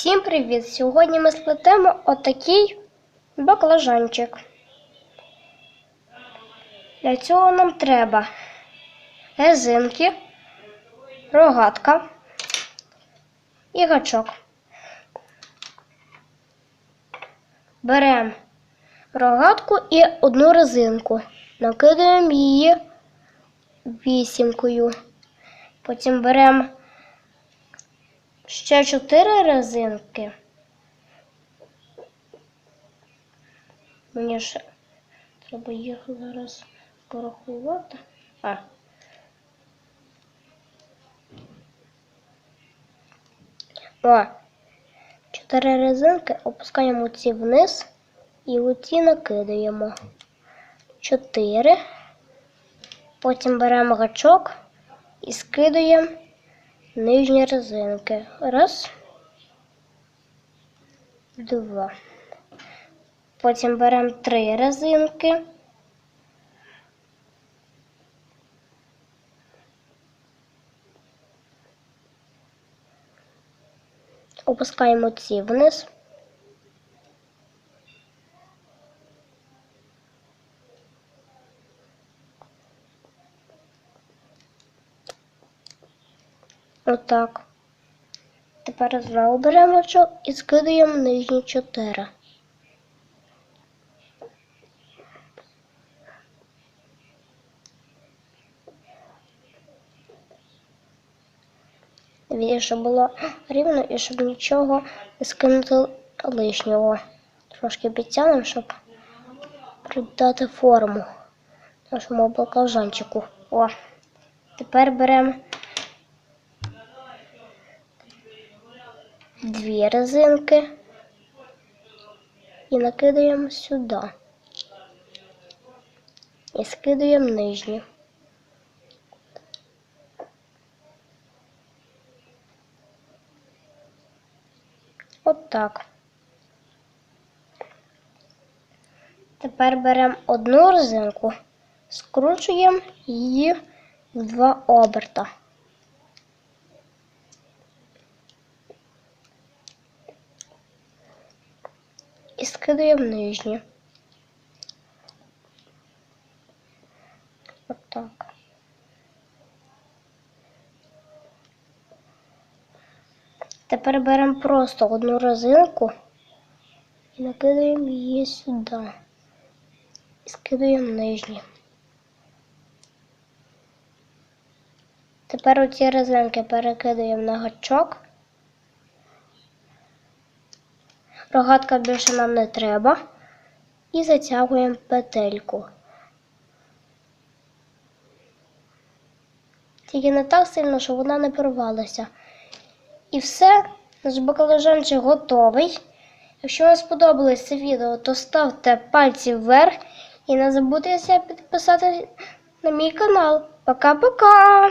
Всім привіт! Сьогодні ми сплетемо отакий баклажанчик. Для цього нам треба резинки, рогатка і гачок. Беремо рогатку і одну резинку. Накидаємо її вісімкою. Потім беремо ще чотири резинки. Мені ще треба їх зараз порахувати. А. О, чотири резинки опускаємо ці вниз і оці накидаємо. Чотири. Потім беремо гачок і скидуємо нижні резинки. Раз. Два. Потім беремо три резинки. Опускаємо ці вниз. Отак. Тепер знову беремо гачок і скидаємо нижні чотири. Дивіться, щоб було рівно і щоб нічого не скинути лишнього. Трошки підтягнемо, щоб придати форму нашому баклажанчику. О, тепер беремо дві резинки і накидаємо сюди. І скидаємо нижні. От так. Тепер беремо одну резинку, скручуємо її в два оберта. І скидаємо нижні. Отак. Тепер беремо просто одну резинку і накидаємо її сюди. І скидаємо нижні. Тепер оці резинки перекидаємо на гачок. Рогатка більше нам не треба. І затягуємо петельку. Тільки не так сильно, щоб вона не порвалася. І все, наш баклажанчик готовий. Якщо вам сподобалось це відео, то ставте пальці вверх і не забудьте підписати на мій канал. Пока-пока!